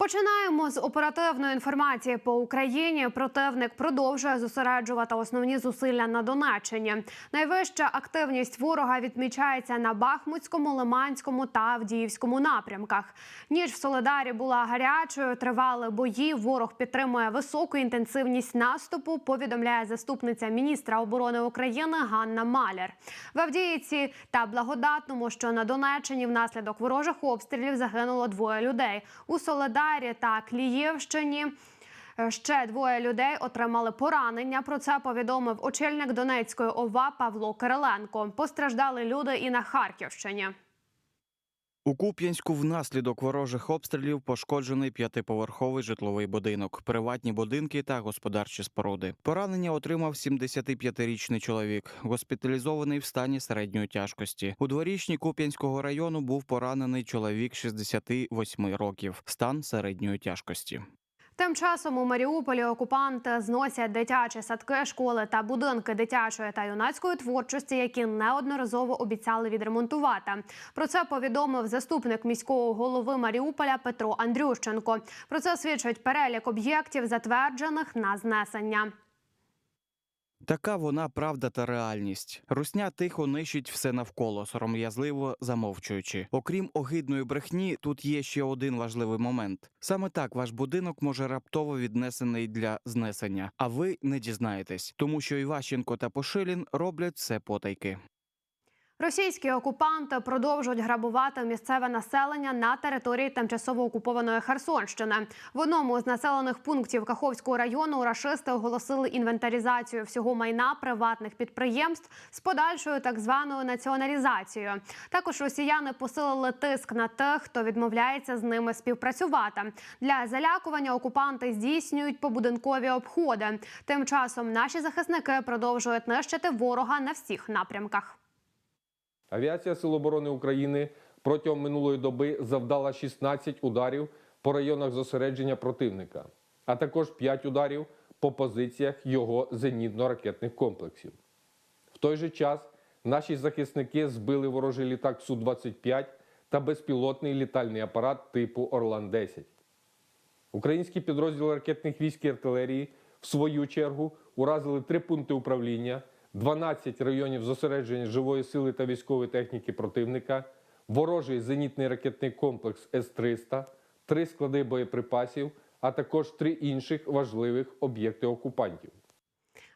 Починаємо з оперативної інформації по Україні. Противник продовжує зосереджувати основні зусилля на Донеччині. Найвища активність ворога відмічається на Бахмутському, Лиманському та Авдіївському напрямках. Ніч в Соледарі була гарячою. Тривали бої. Ворог підтримує високу інтенсивність наступу. Повідомляє заступниця міністра оборони України Ганна Маляр. В Авдіївці та Благодатному, що на Донеччині, внаслідок ворожих обстрілів загинуло двоє людей. У Соледарі та Кліївщині. е, Ще двоє людей отримали поранення. Про це повідомив очільник Донецької ОВА Павло Кириленко. Постраждали люди і на Харківщині. У Куп'янську внаслідок ворожих обстрілів пошкоджений п'ятиповерховий житловий будинок, приватні будинки та господарчі споруди. Поранення отримав 75-річний чоловік, госпіталізований в стані середньої тяжкості. У дворічні Куп'янського району був поранений чоловік 68 років, стан середньої тяжкості. Тим часом у Маріуполі окупанти зносять дитячі садки, школи та будинки дитячої та юнацької творчості, які неодноразово обіцяли відремонтувати. Про це повідомив заступник міського голови Маріуполя Петро Андрющенко. Про це свідчить перелік об'єктів, затверджених на знесення. Така вона правда та реальність. Русня тихо нищить все навколо, сором'язливо замовчуючи. Окрім огидної брехні, тут є ще один важливий момент. Саме так ваш будинок може раптово віднесений для знесення, а ви не дізнаєтесь, тому що Іващенко та Пошилін роблять все потайки. Російські окупанти продовжують грабувати місцеве населення на території тимчасово окупованої Херсонщини. В одному з населених пунктів Каховського району рашисти оголосили інвентаризацію всього майна приватних підприємств з подальшою так званою націоналізацією. Також росіяни посилили тиск на тих, хто відмовляється з ними співпрацювати. Для залякування окупанти здійснюють побудинкові обходи. Тим часом наші захисники продовжують нищити ворога на всіх напрямках. Авіація Сил оборони України протягом минулої доби завдала 16 ударів по районах зосередження противника, а також 5 ударів по позиціях його зенітно-ракетних комплексів. В той же час наші захисники збили ворожий літак Су-25 та безпілотний літальний апарат типу Орлан-10. Українські підрозділи ракетних військ і артилерії в свою чергу уразили три пункти управління, 12 районів зосередження живої сили та військової техніки противника, ворожий зенітний ракетний комплекс С-300, три склади боєприпасів, а також три інших важливих об'єкти окупантів.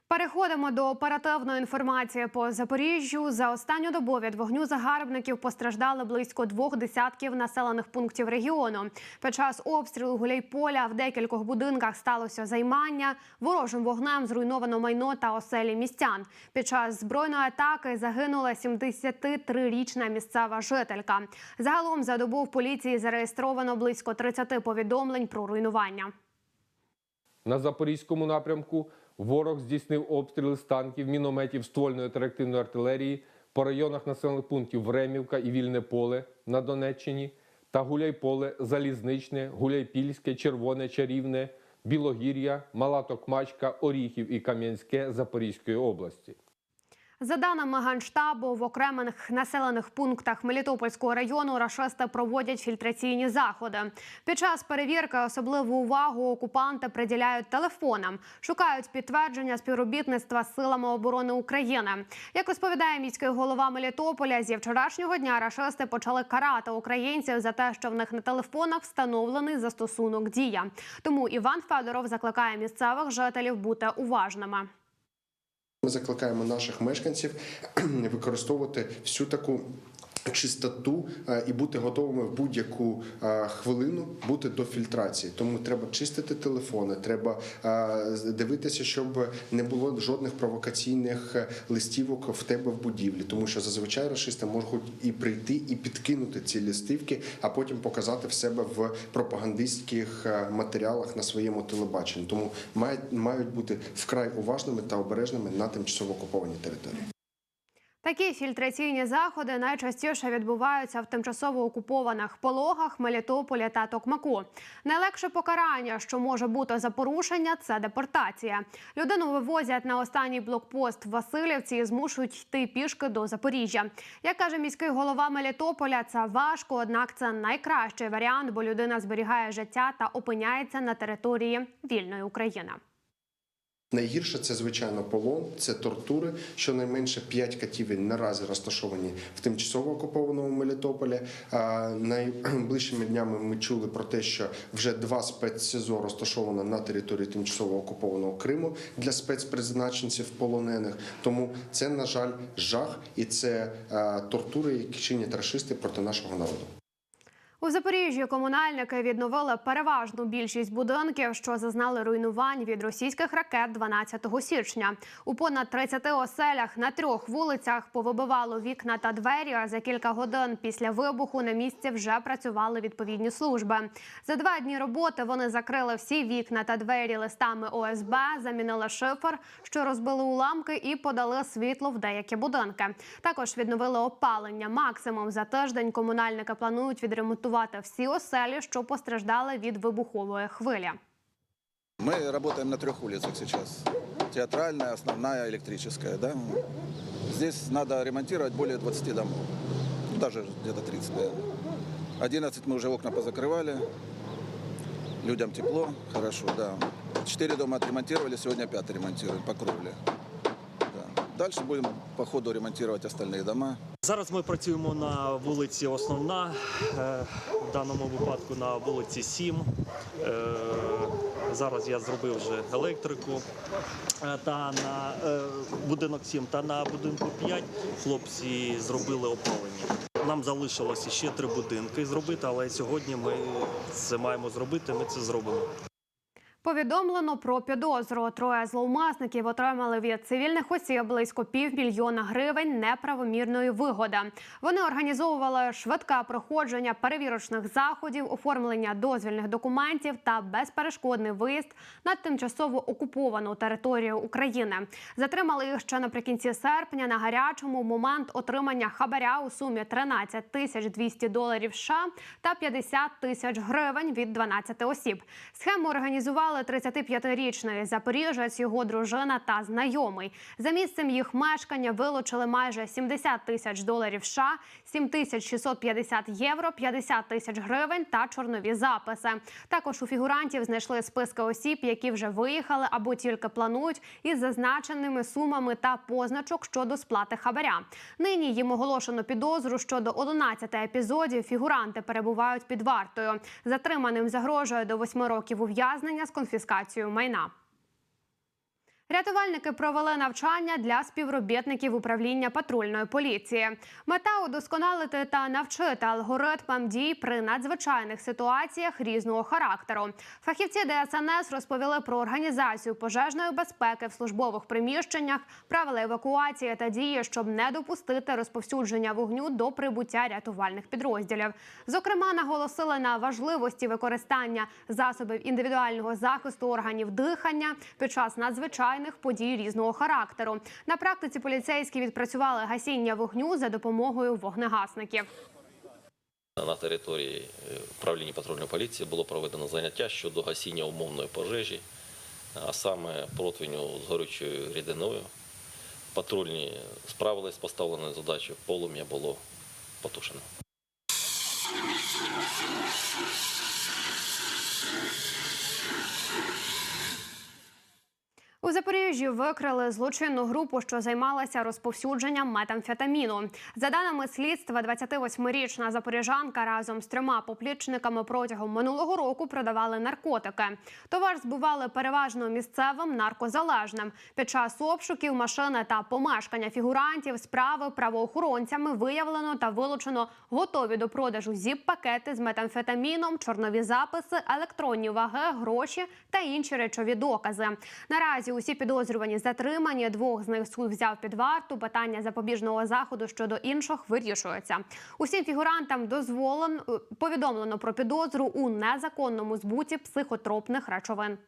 Переходимо до оперативної інформації по Запоріжжю. За останню добу від вогню загарбників постраждали близько двох десятків населених пунктів регіону. Під час обстрілу Гуляйполя в декількох будинках сталося займання. Ворожим вогнем зруйновано майно та оселі містян. Під час збройної атаки загинула 73-річна місцева жителька. Загалом за добу в поліції зареєстровано близько 30 повідомлень про руйнування. На запорізькому напрямку ворог здійснив обстріли з танків, мінометів ствольної та реактивної артилерії по районах населених пунктів Времівка і Вільне Поле на Донеччині та Гуляйполе, Залізничне, Гуляйпільське, Червоне, Чарівне, Білогір'я, Мала Токмачка, Оріхів і Кам'янське Запорізької області. За даними Генштабу, в окремих населених пунктах Мелітопольського району рашисти проводять фільтраційні заходи. Під час перевірки особливу увагу окупанти приділяють телефонам, шукають підтвердження співробітництва з силами оборони України. Як розповідає міський голова Мелітополя, зі вчорашнього дня рашисти почали карати українців за те, що в них на телефонах встановлений застосунок дія. Тому Іван Федоров закликає місцевих жителів бути уважними. Ми закликаємо наших мешканців використовувати всю таку чистоту е, і бути готовими в будь-яку е, хвилину бути до фільтрації. Тому треба чистити телефони, треба е, дивитися, щоб не було жодних провокаційних листівок в тебе в будівлі, тому що зазвичай рашисти можуть і прийти і підкинути ці листівки, а потім показати в себе в пропагандистських матеріалах на своєму телебаченні. Тому мають мають бути вкрай уважними та обережними на тимчасово окупованій території. Такі фільтраційні заходи найчастіше відбуваються в тимчасово окупованих пологах Мелітополя та Токмаку. Найлегше покарання, що може бути за порушення, це депортація. Людину вивозять на останній блокпост в Васильівці і змушують йти пішки до Запоріжжя. Як каже міський голова Мелітополя, це важко, однак це найкращий варіант, бо людина зберігає життя та опиняється на території вільної України. Найгірше це звичайно полон, це тортури. Щонайменше 5 катівень наразі розташовані в тимчасово окупованому Мелітополі. Найближчими днями ми чули про те, що вже два спецсізо розташовано на території тимчасово окупованого Криму для спецпризначенців полонених. Тому це, на жаль, жах і це тортури, які чинять рашисти проти нашого народу. У Запоріжжі комунальники відновили переважну більшість будинків, що зазнали руйнувань від російських ракет 12 січня. У понад 30 оселях на трьох вулицях повибивало вікна та двері. А за кілька годин після вибуху на місці вже працювали відповідні служби. За два дні роботи вони закрили всі вікна та двері листами ОСБ, замінили шифер, що розбили уламки, і подали світло в деякі будинки. Також відновили опалення. Максимум за тиждень комунальники планують відремонтувати всі оселі, що постраждали від вибухової хвилі. Мы работаем на трех улицах сейчас. Театральная, основная, электрическая. Да? Здесь надо ремонтировать более 20 домов. Ну, Даже где-то 30, наверное. 11 мы уже окна позакрывали. Людям тепло, хорошо, да. Четыре дома отремонтировали, сегодня пятый ремонтируем по кровле. Да. Дальше будем по ходу ремонтировать остальные дома. Зараз ми працюємо на вулиці Основна, е, в даному випадку на вулиці 7. Е, Зараз я зробив вже електрику. Е, Та на будинок 7 та на будинку 5 хлопці зробили опалення. Нам залишилося ще три будинки зробити, але сьогодні ми це маємо зробити. Ми це зробимо. Повідомлено про підозру. Троє зловмисників отримали від цивільних осіб близько півмільйона гривень неправомірної вигоди. Вони організовували швидке проходження перевірочних заходів, оформлення дозвільних документів та безперешкодний виїзд на тимчасово окуповану територію України. Затримали їх ще наприкінці серпня на гарячому момент отримання хабаря у сумі 13 тисяч 200 доларів США та 50 тисяч гривень від 12 осіб. Схему організували 35-річний запоріжець, його дружина та знайомий. За місцем їх мешкання вилучили майже 70 тисяч доларів США, 7 тисяч 650 євро, 50 тисяч гривень та чорнові записи. Також у фігурантів знайшли списки осіб, які вже виїхали або тільки планують, із зазначеними сумами та позначок щодо сплати хабаря. Нині їм оголошено підозру щодо 11 епізодів. Фігуранти перебувають під вартою. Затриманим загрожує до 8 років ув'язнення з конфіскацією майна. Рятувальники провели навчання для співробітників управління патрульної поліції. Мета удосконалити та навчити алгоритмам дій при надзвичайних ситуаціях різного характеру. Фахівці ДСНС розповіли про організацію пожежної безпеки в службових приміщеннях, правила евакуації та дії, щоб не допустити розповсюдження вогню до прибуття рятувальних підрозділів. Зокрема, наголосили на важливості використання засобів індивідуального захисту органів дихання під час надзвичайних подій різного характеру. На практиці поліцейські відпрацювали гасіння вогню за допомогою вогнегасників. На території е, управління патрульної поліції було проведено заняття щодо гасіння умовної пожежі, а саме противню з горючою рідиною. Патрульні справились з поставленою задачею, полум'я було потушено. Запоріжжі викрили злочинну групу, що займалася розповсюдженням метамфетаміну. За даними слідства, 28-річна запоріжанка разом з трьома поплічниками протягом минулого року продавали наркотики. Товар збували переважно місцевим наркозалежним. Під час обшуків машини та помешкання фігурантів справи правоохоронцями виявлено та вилучено готові до продажу зіп-пакети з метамфетаміном, чорнові записи, електронні ваги, гроші та інші речові докази. Наразі усі підозрювані затримані. Двох з них суд взяв під варту. Питання запобіжного заходу щодо інших вирішується. Усім фігурантам дозволено повідомлено про підозру у незаконному збуті психотропних речовин.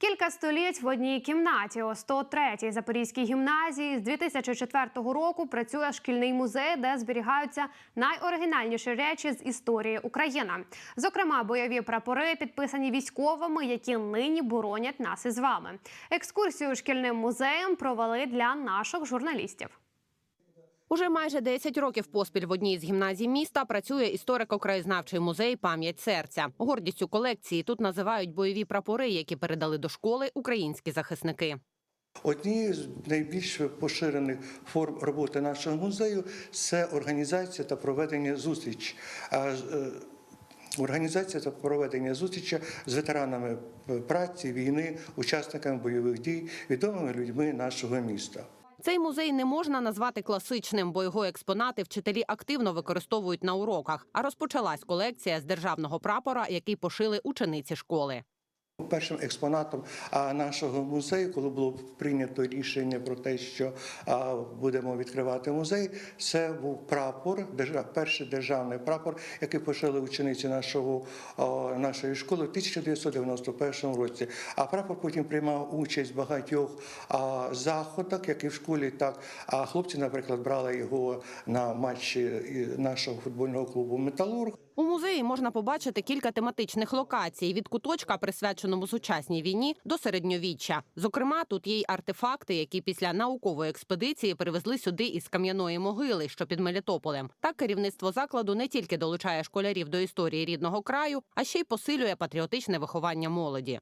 Кілька століть в одній кімнаті у 103-й Запорізькій гімназії з 2004 року працює шкільний музей, де зберігаються найоригінальніші речі з історії України. Зокрема, бойові прапори підписані військовими, які нині боронять нас із вами. Екскурсію шкільним музеєм провели для наших журналістів. Уже майже 10 років поспіль в одній з гімназій міста працює історико-краєзнавчий музей Пам'ять серця. Гордістю колекції тут називають бойові прапори, які передали до школи українські захисники. Однією з найбільш поширених форм роботи нашого музею це організація та проведення зустріч. Е, Організація та проведення зустрічі з ветеранами праці, війни, учасниками бойових дій, відомими людьми нашого міста. Цей музей не можна назвати класичним, бо його експонати вчителі активно використовують на уроках. А розпочалась колекція з державного прапора, який пошили учениці школи. Першим експонатом нашого музею, коли було прийнято рішення про те, що будемо відкривати музей, це був прапор, перший державний прапор, який пошили учениці нашого, нашої школи в 1991 році. А прапор потім приймав участь в багатьох заходах, як і в школі, так хлопці, наприклад, брали його на матчі нашого футбольного клубу Металург. У музеї можна побачити кілька тематичних локацій від куточка, присвяченому сучасній війні, до середньовіччя. Зокрема, тут є й артефакти, які після наукової експедиції привезли сюди із кам'яної могили, що під Мелітополем. Так керівництво закладу не тільки долучає школярів до історії рідного краю, а ще й посилює патріотичне виховання молоді.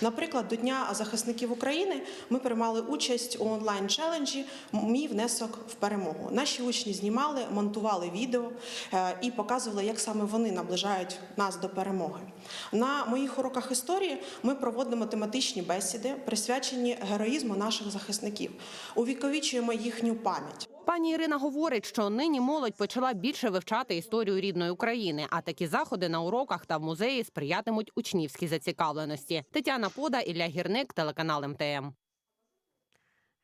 Наприклад, до Дня захисників України ми приймали участь у онлайн челенджі Мій внесок в перемогу. Наші учні знімали, монтували відео е, і показували, як саме вони наближають нас до перемоги. На моїх уроках історії ми проводимо тематичні бесіди, присвячені героїзму наших захисників, увіковічуємо їхню пам'ять. Пані Ірина говорить, що нині молодь почала більше вивчати історію рідної України, а такі заходи на уроках та в музеї сприятимуть учнівській зацікавленості. Тетяна Пода, Ілля Гірник, телеканал МТМ.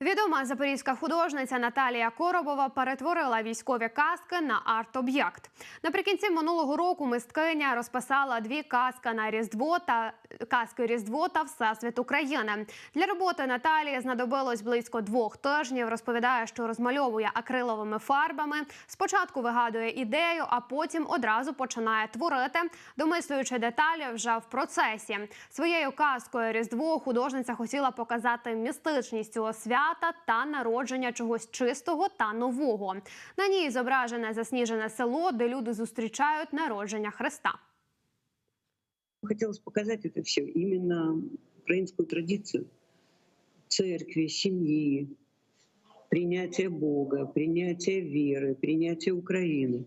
Відома запорізька художниця Наталія Коробова перетворила військові каски на арт-об'єкт. Наприкінці минулого року мисткиня розписала дві каски на Різдво та каски Різдво та Всесвіт України. Для роботи Наталії знадобилось близько двох тижнів. Розповідає, що розмальовує акриловими фарбами. Спочатку вигадує ідею, а потім одразу починає творити, домислюючи деталі вже в процесі. Своєю казкою Різдво художниця хотіла показати містичність цього свята та народження чогось чистого та нового. На ній зображене засніжене село, де люди зустрічають народження Христа. Хотелось показать это все, именно украинскую традицию церкви, семьи, принятия Бога, принятия веры, принятия Украины.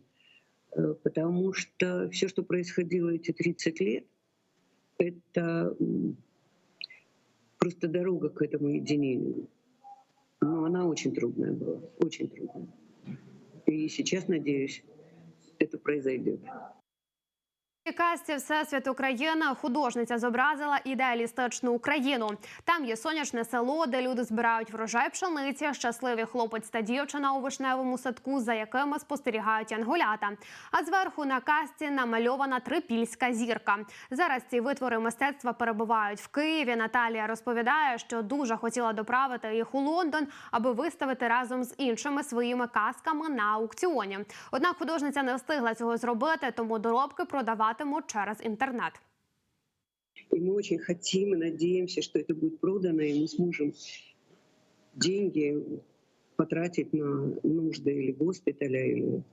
Э, Потому что все, что происходило эти 30 лет, это м, просто дорога к этому единению. Но она очень трудная была, очень трудная. И сейчас, надеюсь, это произойдет. Казці Всесвіт України художниця зобразила ідеалістичну Україну. Там є сонячне село, де люди збирають врожай пшениці, щасливі хлопець та дівчина у вишневому садку, за якими спостерігають янголята. А зверху на казці намальована трипільська зірка. Зараз ці витвори мистецтва перебувають в Києві. Наталія розповідає, що дуже хотіла доправити їх у Лондон, аби виставити разом з іншими своїми казками на аукціоні. Однак художниця не встигла цього зробити, тому доробки продаватимуть через інтернет. И мы очень хотим и надеемся, что это будет продано, и мы сможем деньги потратить на нужды или госпиталя, или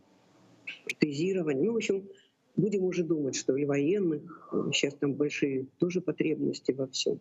протезирование. Ну, в общем, будем уже думать, что и военных, сейчас там большие тоже потребности во всем.